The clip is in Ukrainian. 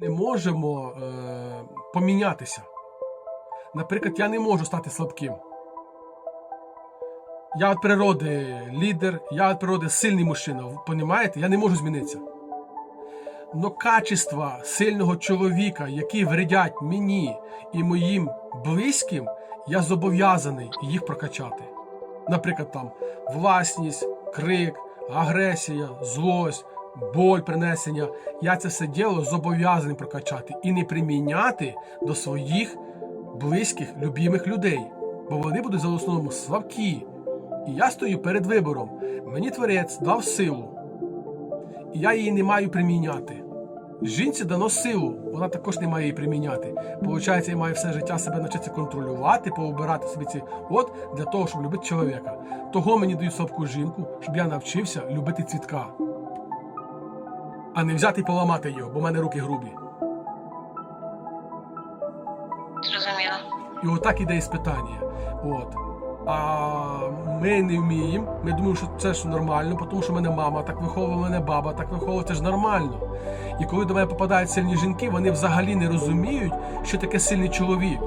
не можемо е, помінятися. Наприклад, я не можу стати слабким. Я від природи лідер, я від природи сильний мужчина. Понімаєте? Я не можу змінитися. Но качества сильного чоловіка, які вредять мені і моїм близьким, я зобов'язаний їх прокачати. Наприклад, там власність, крик, агресія, злость, боль принесення. Я це все діло зобов'язаний прокачати і не приміняти до своїх близьких, любимих людей, бо вони будуть за основному слабкі. І я стою перед вибором. Мені творець дав силу, і я її не маю приміняти. Жінці дано силу, вона також не має її приміняти. Получається, я маю все життя себе навчитися контролювати, пообирати собі ці от для того, щоб любити чоловіка. Того мені дають слабку жінку, щоб я навчився любити цвітка. А не взяти і поламати його, бо в мене руки грубі. Зрозуміло. І отак іде іспитання. От. А ми не вміємо. Ми думаємо, що це ж нормально, тому що мене мама так виховувала, мене баба так виховувала, це ж нормально. І коли до мене попадають сильні жінки, вони взагалі не розуміють, що таке сильний чоловік.